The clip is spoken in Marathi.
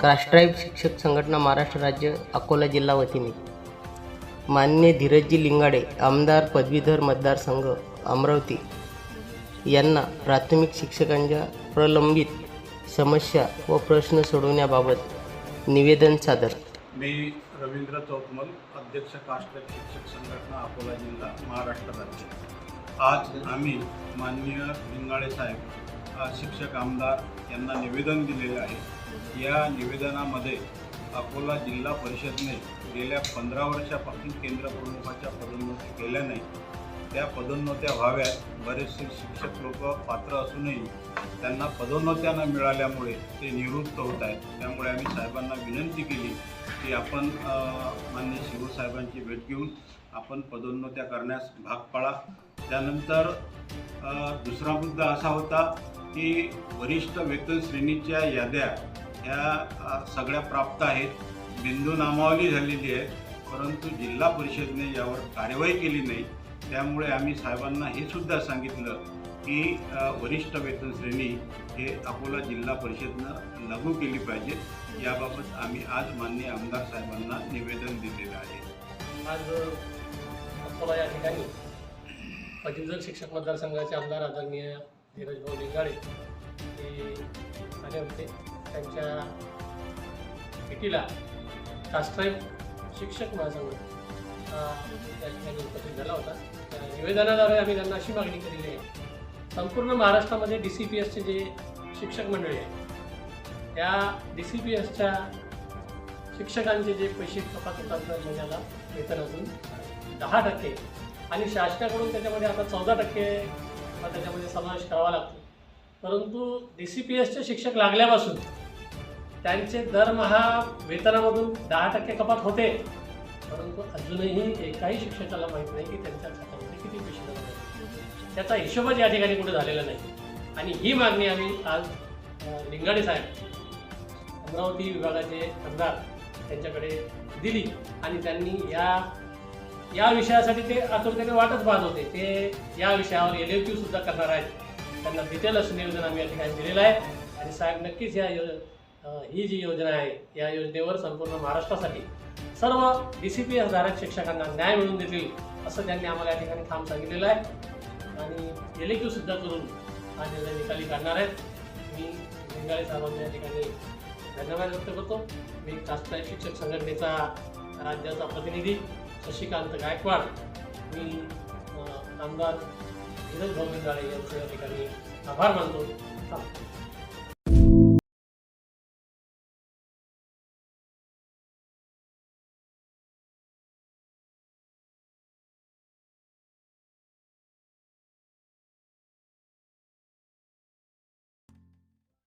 कास्ट्राईब शिक्षक संघटना महाराष्ट्र राज्य अकोला जिल्हा वतीने. मान्य धीरजजी लिंगाडे आमदार पदवीधर मतदारसंघ अमरावती यांना प्राथमिक शिक्षकांच्या प्रलंबित समस्या व प्रश्न सोडवण्याबाबत निवेदन सादर. मी रवींद्र चौकमल अध्यक्ष कास्ट्रेक शिक्षक संघटना अकोला जिल्हा महाराष्ट्र राज्य. आज आम्ही माननीय लिंगाडे साहेब शिक्षक आमदार यांना निवेदन दिलेले आहे. या निवेदनामध्ये अकोला जिल्हा परिषदने गेल्या पंधरा वर्षापासून केंद्र प्रमुखाच्या पदोन्नती केल्या नाही. त्या पदोन्नत्या व्हाव्यात बरेचसे शिक्षक लोक पात्र असूनही त्यांना पदोन्नत्या न मिळाल्यामुळे ते निवृत्त होत आहेत. त्यामुळे आम्ही साहेबांना विनंती केली की आपण मान्य शिवसाहेबांची भेट घेऊन आपण पदोन्नत्या करण्यास भाग पाडा. त्यानंतर दुसरा मुद्दा असा होता की वरिष्ठ वेतन श्रेणीच्या याद्या ह्या सगळ्या प्राप्त आहेत. बिंदू नामावली झालेली आहे. परंतु जिल्हा परिषदने यावर कार्यवाही केली नाही. त्यामुळे आम्ही साहेबांना हे सुद्धा सांगितलं की वरिष्ठ वेतन श्रेणी हे अकोला जिल्हा परिषदनं लागू केली पाहिजे. याबाबत आम्ही आज मान्य आमदार साहेबांना निवेदन दिलेलं आहे. आज अकोला या ठिकाणी पदवीधर शिक्षक मतदारसंघाचे आमदार आदरणीय धीरज भाऊ लिंगाडे हे आले होते. त्यांच्या भेटीला कास्ट्राईब शिक्षक महासंघ हा या ठिकाणी उपस्थित झाला होता. त्या निवेदनाद्वारे आम्ही त्यांना अशी मागणी केलेली आहे. संपूर्ण महाराष्ट्रामध्ये डी सी पी एसचे जे शिक्षक मंडळी आहे त्या डी सी पी एसच्या शिक्षकांचे जे पैसे कपात होतात महिन्याला वेतन अजून दहा टक्के. आणि शासनाकडून त्याच्यामध्ये आता चौदा टक्के त्याच्यामध्ये समावेश करावा लागतो. परंतु डी सी पी एसचे शिक्षक लागल्यापासून त्यांचे दरमहा वेतनामधून दहा टक्के कपात होते. परंतु अजूनही एकाही शिक्षकाला माहीत नाही की त्यांच्या खात्यामध्ये किती पैसे जमा त्याचा हिशोबच या ठिकाणी कुठे झालेला नाही. आणि ही मागणी आम्ही आज लिंगाडे साहेब अमरावती विभागाचे आमदार त्यांच्याकडे दिली आणि त्यांनी या या विषयासाठी ते आतुरतेने वाटच पाहत होते. ते या विषयावर एल एल सुद्धा करणार आहेत. त्यांना डिटेल असं नियोजन आम्ही या ठिकाणी दिलेलं आहे. आणि साहेब नक्कीच या यो ही जी योजना आहे या योजनेवर संपूर्ण महाराष्ट्रासाठी सर्व डी सी पी एस धारक शिक्षकांना न्याय मिळवून देतील असं त्यांनी आम्हाला या ठिकाणी ठाम सांगितलेलं आहे. आणि एल सुद्धा करून हा निर्णय निकाली काढणार आहेत. मी लिंगाळे साहेबांना या ठिकाणी धन्यवाद व्यक्त करतो. मी कास्टाई शिक्षक संघटनेचा राज्याचा प्रतिनिधी शशिकांत गायकवाड. मी आमदार धीरज भाऊ लिंगाळे यांचे या ठिकाणी आभार मानतो.